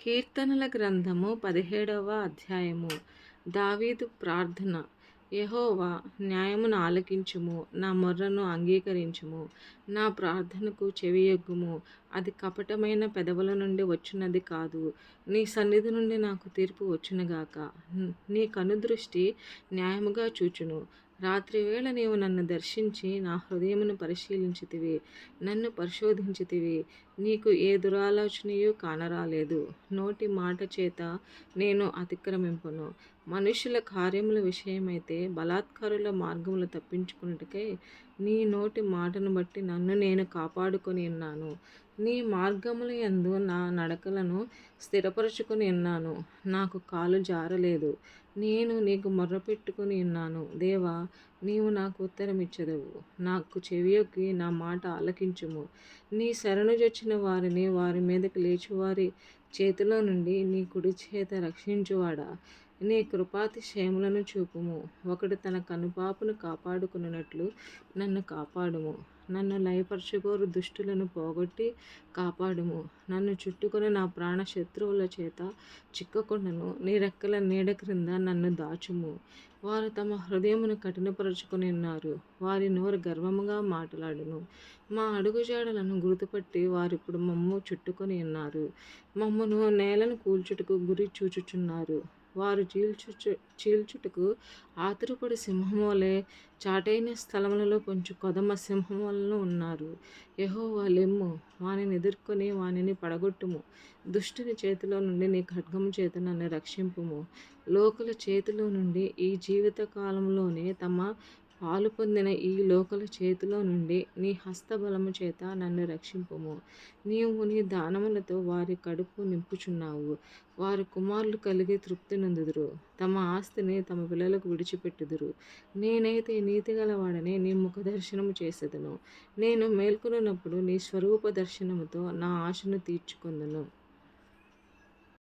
కీర్తనల గ్రంథము పదిహేడవ అధ్యాయము. దావీదు ప్రార్థన. యహోవా న్యాయమును ఆలకించుము నా మొర్రను అంగీకరించుము నా ప్రార్థనకు చెవియొగ్గుము అది కపటమైన పెదవుల నుండి వచ్చినది కాదు. నీ సన్నిధి నుండి నాకు తీర్పు వచ్చునుగాక నీ కనుదృష్టి న్యాయముగా చూచును. రాత్రివేళ నీవు నన్ను దర్శించి నా హృదయమును పరిశీలించితివి నన్ను పరిశోధించితివి. నీకు ఏ దురాలోచనయు కానరాలేదు. నోటి మాట చేత నేను అతిక్రమింపను. మనుషుల కార్యముల విషయమైతే బలాత్కారుల మార్గములు తప్పించుకున్నట్టుకై నీ నోటి మాటను బట్టి నన్ను నేను కాపాడుకొని ఉన్నాను. నీ మార్గముల యందు నా నడకలను స్థిరపరచుకుని ఉన్నాను. నాకు కాలు జారలేదు. నేను నీకు మొర్రపెట్టుకుని ఉన్నాను. దేవా నీవు నాకు ఉత్తరమిచ్చదవు. నాకు చెవియొక్కి నా మాట ఆలకించుము. నీ శరణు చొచ్చిన వారిని వారి మీదకి లేచివారి చేతిలో నుండి నీ కుడి చేత రక్షించువాడా? నీ కృపాతిశయములను చూపుము. ఒకడు తన కనుపాపును కాపాడుకున్నట్లు నన్ను కాపాడుము. నన్ను లయపరచుకోరు దుష్టులను పోగొట్టి కాపాడుము. నన్ను చుట్టుకొని నా ప్రాణ శత్రువుల చేత చిక్కకుండను. నీ రెక్కల నీడ క్రింద నన్ను దాచుము. వారు తమ హృదయమును కఠినపరుచుకొని ఉన్నారు. వారి నోరు గర్వముగా మాట్లాడును. మా అడుగుజాడలను గుర్తుపట్టి వారిప్పుడు మమ్ము చుట్టుకొని ఉన్నారు. మమ్మను నేలను కూల్చుటకు గురి చూచుచున్నారు. వారు చీల్చుచు చీల్చుటకు ఆతురపడి సింహములే చాటైన స్థలములలో కొంచెం కొదమ సింహములను ఉన్నారు. యహో వాళ్ళెమ్ము వానిని ఎదుర్కొని వానిని పడగొట్టుము. దుష్టుని చేతిలో నుండి నీ ఖడ్గము చేత నన్ను రక్షింపుము. లోకల చేతిలో నుండి ఈ జీవిత కాలంలోనే తమ పాలు పొందిన ఈ లోకల చేతిలో నుండి నీ హస్తబలము చేత నన్ను రక్షింపుము. నీవు నీ దానములతో వారి కడుపు నింపుచున్నావు. వారి కుమారులు కలిగి తృప్తి నందుదురు. తమ ఆస్తిని తమ పిల్లలకు విడిచిపెట్టుదురు. నేనైతే నీతి గలవాడని నీ ముఖ దర్శనము చేసేదను. నేను మేల్కొనున్నప్పుడు నీ స్వరూప దర్శనముతో నా ఆశను తీర్చుకుందును.